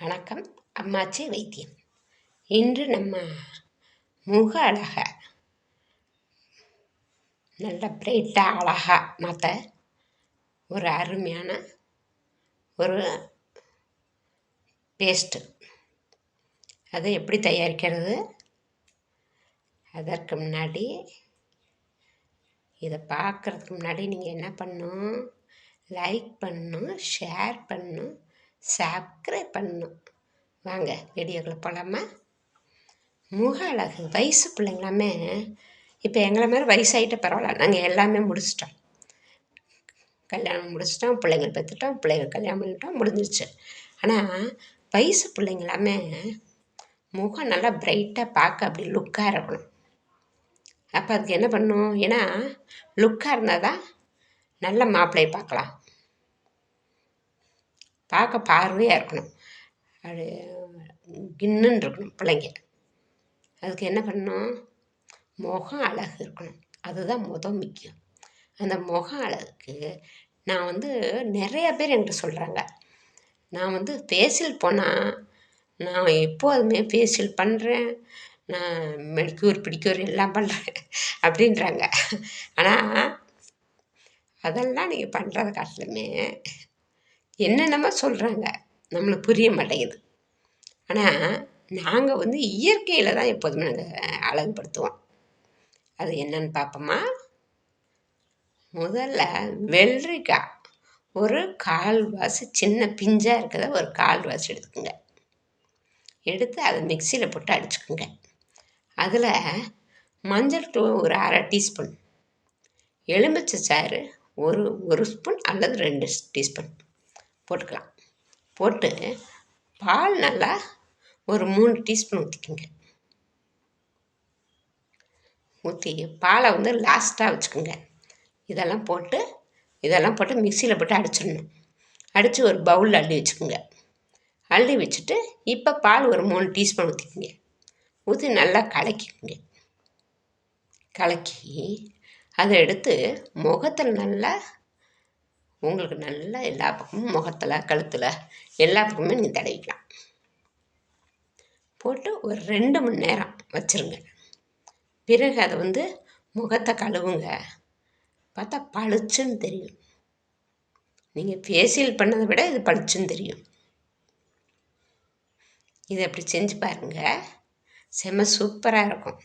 வணக்கம். அம்மாச்சி வைத்தியம். இன்று நம்ம முக அழக நல்ல பிரைட்டாக அழகாக மாற்ற ஒரு அருமையான ஒரு பேஸ்ட்டு அதை எப்படி தயாரிக்கிறது? அதற்கு முன்னாடி இதை பார்க்குறதுக்கு முன்னாடி நீங்கள் என்ன பண்ணும் லைக் பண்ணணும் ஷேர் பண்ணும் சப்ஸ்கிரைப் பண்ணணும். வாங்க வீடியோக்குள்ளே போகலாமா முக அழகு வயசு பிள்ளைங்களாமே இப்போ எங்களை மாதிரி வயசாகிட்ட பரவாயில்ல. நாங்கள் எல்லாமே முடிச்சிட்டோம். கல்யாணம் முடிச்சிட்டோம் பிள்ளைங்கள் பெற்றுட்டோம் பிள்ளைங்க கல்யாணம் பண்ணிட்டோம் முடிஞ்சிருச்சு. ஆனால் வயசு பிள்ளைங்களாமே முகம் நல்லா பிரைட்டாக பார்க்க அப்படி லுக்காக இருக்கணும். அப்போ அதுக்கு என்ன பண்ணும் ஏன்னா லுக்காக இருந்தால் தான் நல்ல மாப்பிள்ளையை பார்க்கலாம். பார்க்க பார்வையாக இருக்கணும். அது கின்னுன்னு இருக்கணும் பிள்ளைங்க. அதுக்கு என்ன பண்ணணும்? முகம் அழகு இருக்கணும். அதுதான் முத முக்கியம். அந்த முகம் அழகுக்கு நான் வந்து நிறைய பேர் என்கிட்ட சொல்கிறாங்க நான் வந்து ஃபேஷியல் போனால் நான் எப்போதுமே ஃபேஷியல் பண்ணுறேன் நான் மெடிக்யூர் பிடிக்யூர் எல்லாம் பண்ணுறேன் அப்படின்றாங்க. ஆனால் அதெல்லாம் நீங்கள் பண்ணுறத காட்டிலுமே என்னென்னமோ சொல்கிறாங்க நம்மளுக்கு புரிய மாட்டேங்குது. ஆனால் நாங்கள் வந்து இயற்கையில் தான் எப்போதுமே நாங்கள் அழகுபடுத்துவோம். அது என்னன்னு பார்ப்போமா முதல்ல வெள்ளரிக்காய். ஒரு கால்வாசி சின்ன பிஞ்சாக இருக்கிறத ஒரு கால்வாசி எடுத்துக்கோங்க. எடுத்து அதை மிக்சியில் போட்டு அடிச்சுக்கோங்க. அதில் மஞ்சள் தூள் ஒரு அரை டீஸ்பூன் எலுமிச்சை சாறு ஒரு ஒரு ஸ்பூன் அல்லது ரெண்டு டீஸ்பூன். போட்டுக்கலாம். போட்டு பால் நல்லா ஒரு மூணு டீஸ்பூன் ஊற்றிக்கிங்க ஊற்றி பாலை வந்து லாஸ்ட்டாக வச்சுக்கோங்க. இதெல்லாம் போட்டு இதெல்லாம் போட்டு மிக்சியில் போட்டு அடிச்சிடணும். அடித்து ஒரு பவுலில் அள்ளி வச்சுக்கோங்க. அள்ளி வச்சுட்டு இப்போ பால் ஒரு மூணு டீஸ்பூன் ஊற்றிக்கோங்க ஊற்றி நல்லா கலக்கிக்கோங்க. கலக்கி அதை எடுத்து முகத்தில் நல்லா உங்களுக்கு நல்லா எல்லா பக்கமும் முகத்தில் கழுத்தில் எல்லா பக்கமும் நீங்கள் தடவிக்கலாம். போட்டு ஒரு ரெண்டு மணி நேரம் வச்சுருங்க. பிறகு அதை வந்து முகத்தை கழுவுங்க. பார்த்தா பளிச்சுன்னு தெரியும். நீங்கள் ஃபேஷியல் பண்ணதை விட இது பளிச்சுன்னு தெரியும். இதை அப்படி செஞ்சு பாருங்கள் செம்ம சூப்பராக இருக்கும்.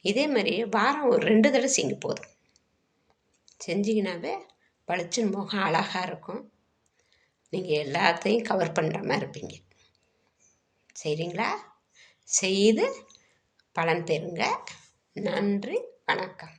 இதே மாதிரி வாரம் ஒரு ரெண்டு தடவை செய்யுங்க போதும். செஞ்சிங்கனாவே பளிச்சுன்னு முகம் அழகாக இருக்கும். நீங்கள் எல்லாத்தையும் கவர் பண்ணுற மாதிரி இருப்பீங்க. சரிங்களா? செய்து பலன் பெறுங்க. நன்றி வணக்கம்.